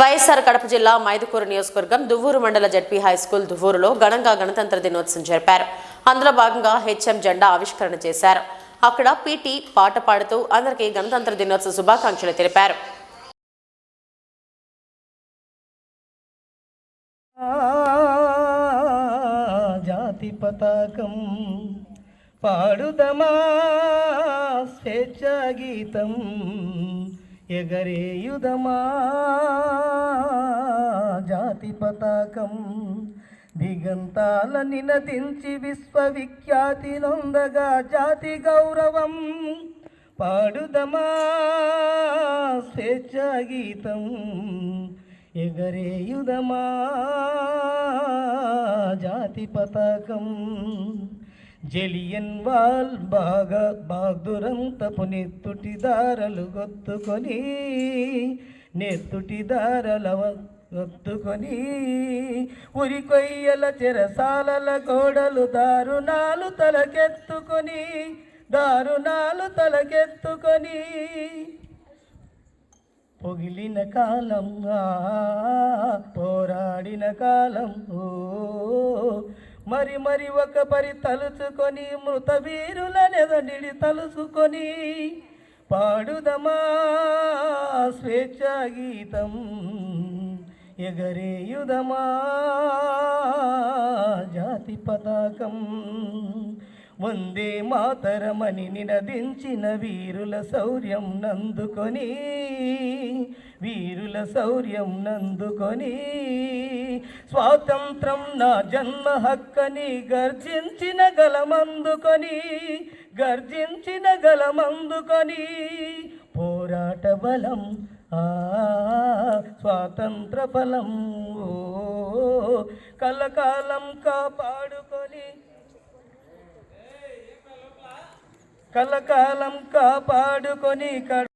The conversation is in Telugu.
వైఎస్ఆర్ కడప జిల్లా మైదుకూరు నియోజకవర్గం దువ్వూరు మండల జడ్పీ హై స్కూల్ దువ్వూరులో ఘనంగా గణతంత్ర దినోత్సవం జరిపారు. అందులో భాగంగా హెచ్ఎం జెండా ఆవిష్కరణ చేశారు. అక్కడ పీటీ పాట పాడుతూ అందరికీ గణతంత్ర దినోత్సవ శుభాకాంక్షలు తెలిపారు. జాతి పతాకం పాడుదమా స్వేచ్ఛా గీతం ఎగరేయుదమా జాతి పతాకం? దిగంతాల నినదించి విశ్వవిఖ్యాతి నొందగా జాతి గౌరవం పాడుదమా స్వేచ్ఛా గీతం? ఎగరేయుదమా జాతి పతాకం? జలియన్ వాల్ బాగా బాగ్దురంతపు పునెత్తుటి దారలు గొత్తుకొని నెత్తుటి దారల గొత్తుకొని ఉరి కొయ్యల చెరసాలల గోడలు దారుణాలు తలకెత్తుకొని దారుణాలు తలకెత్తుకొని. పొగిలిన కాలం పోరాడిన కాలం ఓ మరి మరి ఒక పరి తలుచుకొని మృత వీరుల తలుచుకొని పాడుదమా స్వేచ్ఛా గీతం ఎగరేయుదమా జాతి పతాకం. వందే మాతరమని నినదించిన వీరుల శౌర్యం నందుకొని వీరుల శౌర్యం నందుకొని స్వాతంత్రం నా జన్మ హక్కని గర్జించిన గలమందుకొని గర్జించిన గలమందుకొని పోరాట బలం ఆ స్వాతంత్ర ఫలం ఓ కలకాలం కాపాడుకొని. కలకాలం కాపాడుకొని కడ